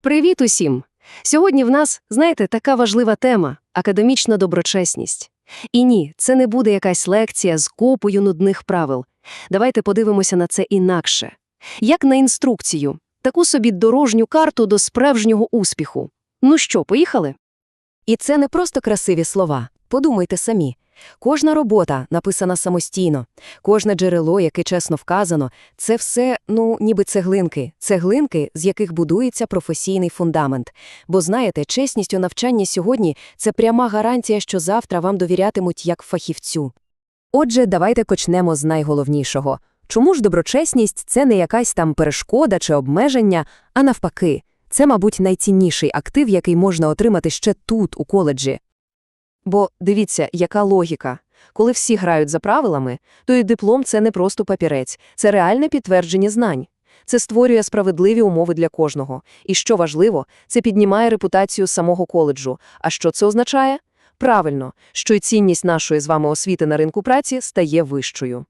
Привіт усім! Сьогодні в нас, знаєте, така важлива тема академічна доброчесність. І ні, це не буде якась лекція з копою нудних правил. Давайте подивимося на це інакше. Як на інструкцію, таку собі дорожню карту до справжнього успіху. Ну що, поїхали? І це не просто красиві слова. Подумайте самі. Кожна робота написана самостійно, кожне джерело, яке чесно вказано, це все, ну, ніби цеглинки, цеглинки, з яких будується професійний фундамент. Бо знаєте, чесність у навчанні сьогодні це пряма гарантія, що завтра вам довірятимуть як фахівцю. Отже, давайте почнемо з найголовнішого. Чому ж доброчесність це не якась там перешкода чи обмеження, а навпаки, це, мабуть, найцінніший актив, який можна отримати ще тут, у коледжі. Бо дивіться, яка логіка. Коли всі грають за правилами, то і диплом це не просто папірець, це реальне підтвердження знань. Це створює справедливі умови для кожного. І що важливо, це піднімає репутацію самого коледжу. А що це означає? Правильно, що й цінність нашої з вами освіти на ринку праці стає вищою.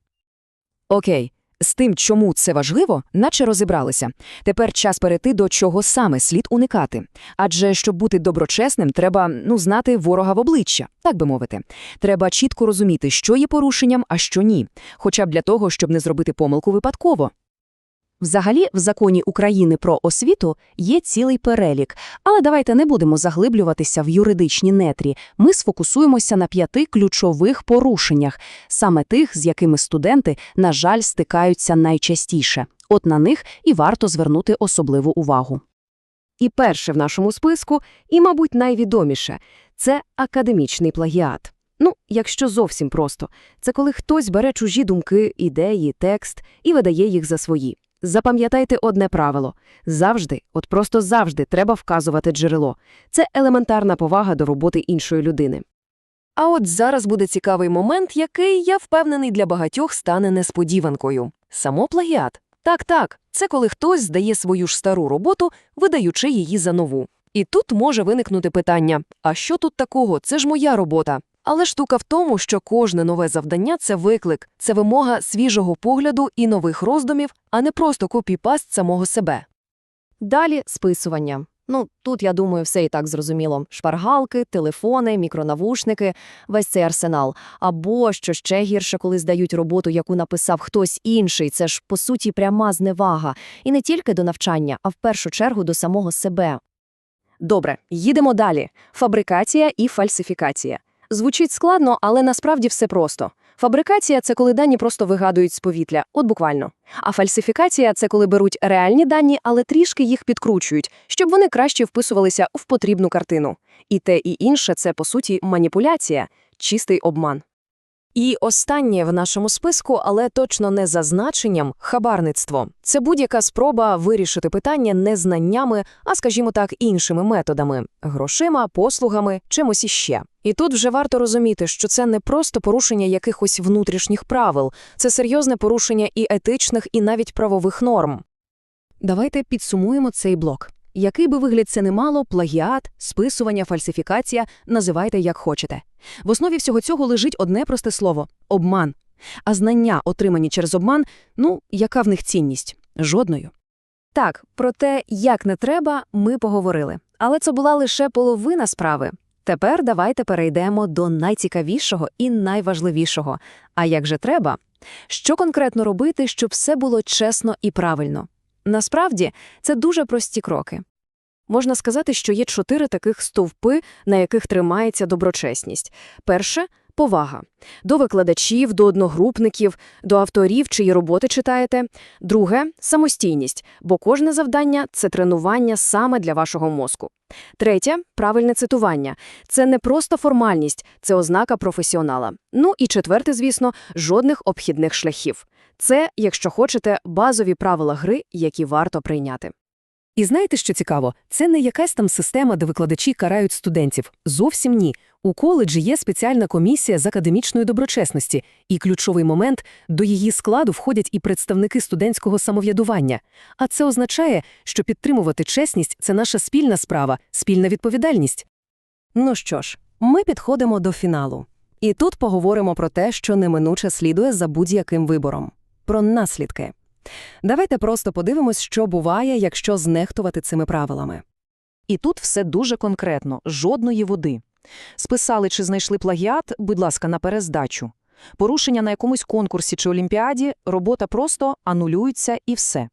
Окей, з тим, чому це важливо, наче розібралися. Тепер час перейти до чого саме слід уникати. Адже щоб бути доброчесним, треба ну знати ворога в обличчя, так би мовити. Треба чітко розуміти, що є порушенням, а що ні, хоча б для того, щоб не зробити помилку випадково. Взагалі, в законі України про освіту є цілий перелік, але давайте не будемо заглиблюватися в юридичні нетрі. Ми сфокусуємося на п'яти ключових порушеннях, саме тих, з якими студенти, на жаль, стикаються найчастіше. От на них і варто звернути особливу увагу. І перше в нашому списку, і, мабуть, найвідоміше – це академічний плагіат. Ну, якщо зовсім просто, це коли хтось бере чужі думки, ідеї, текст і видає їх за свої. Запам'ятайте одне правило – завжди, от просто завжди треба вказувати джерело. Це елементарна повага до роботи іншої людини. А от зараз буде цікавий момент, який, я впевнений, для багатьох стане несподіванкою. Само плагіат. Так-так, це коли хтось здає свою ж стару роботу, видаючи її за нову. І тут може виникнути питання, а що тут такого, це ж моя робота. Але штука в тому, що кожне нове завдання – це виклик, це вимога свіжого погляду і нових роздумів, а не просто копіпаст самого себе. Далі списування. Ну, тут, я думаю, все і так зрозуміло. Шпаргалки, телефони, мікронавушники, весь цей арсенал. Або, що ще гірше, коли здають роботу, яку написав хтось інший, це ж, по суті, пряма зневага. І не тільки до навчання, а в першу чергу до самого себе. Добре, їдемо далі. Фабрикація і фальсифікація. Звучить складно, але насправді все просто. Фабрикація – це коли дані просто вигадують з повітря, от буквально. А фальсифікація – це коли беруть реальні дані, але трішки їх підкручують, щоб вони краще вписувалися в потрібну картину. І те, і інше – це, по суті, маніпуляція, чистий обман. І останнє в нашому списку, але точно не за значенням – хабарництво. Це будь-яка спроба вирішити питання не знаннями, а, скажімо так, іншими методами – грошима, послугами, чимось іще. І тут вже варто розуміти, що це не просто порушення якихось внутрішніх правил, це серйозне порушення і етичних, і навіть правових норм. Давайте підсумуємо цей блок. Який би вигляд це не мало, плагіат, списування, фальсифікація, називайте як хочете. В основі всього цього лежить одне просте слово – обман. А знання, отримані через обман, ну, яка в них цінність? Жодною. Так, про те, як не треба, ми поговорили. Але це була лише половина справи. Тепер давайте перейдемо до найцікавішого і найважливішого. А як же треба? Що конкретно робити, щоб все було чесно і правильно? Насправді, це дуже прості кроки. Можна сказати, що є чотири таких стовпи, на яких тримається доброчесність. Перше – повага. До викладачів, до одногрупників, до авторів, чиї роботи читаєте. Друге – самостійність, бо кожне завдання – це тренування саме для вашого мозку. Третє – правильне цитування. Це не просто формальність, це ознака професіонала. Ну і четверте, звісно, жодних обхідних шляхів. Це, якщо хочете, базові правила гри, які варто прийняти. І знаєте, що цікаво? Це не якась там система, де викладачі карають студентів. Зовсім ні. У коледжі є спеціальна комісія з академічної доброчесності, і ключовий момент – до її складу входять і представники студентського самоврядування. А це означає, що підтримувати чесність – це наша спільна справа, спільна відповідальність. Ну що ж, ми підходимо до фіналу. І тут поговоримо про те, що неминуче слідує за будь-яким вибором. Про наслідки. Давайте просто подивимось, що буває, якщо знехтувати цими правилами. І тут все дуже конкретно, жодної води. Списали чи знайшли плагіат, будь ласка, на перездачу. Порушення на якомусь конкурсі чи олімпіаді, робота просто анулюється і все.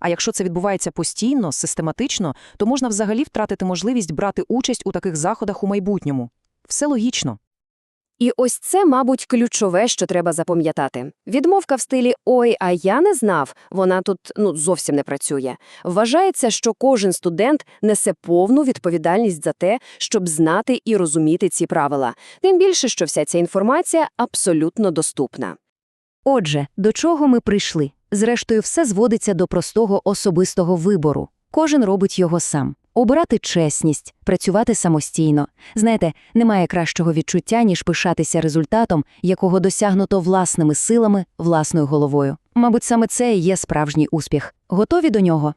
А якщо це відбувається постійно, систематично, то можна взагалі втратити можливість брати участь у таких заходах у майбутньому. Все логічно. І ось це, мабуть, ключове, що треба запам'ятати. Відмовка в стилі «Ой, а я не знав», вона тут ну, зовсім не працює. Вважається, що кожен студент несе повну відповідальність за те, щоб знати і розуміти ці правила. Тим більше, що вся ця інформація абсолютно доступна. Отже, до чого ми прийшли? Зрештою, все зводиться до простого особистого вибору. Кожен робить його сам. Обирати чесність, працювати самостійно. Знаєте, немає кращого відчуття, ніж пишатися результатом, якого досягнуто власними силами, власною головою. Мабуть, саме це і є справжній успіх. Готові до нього?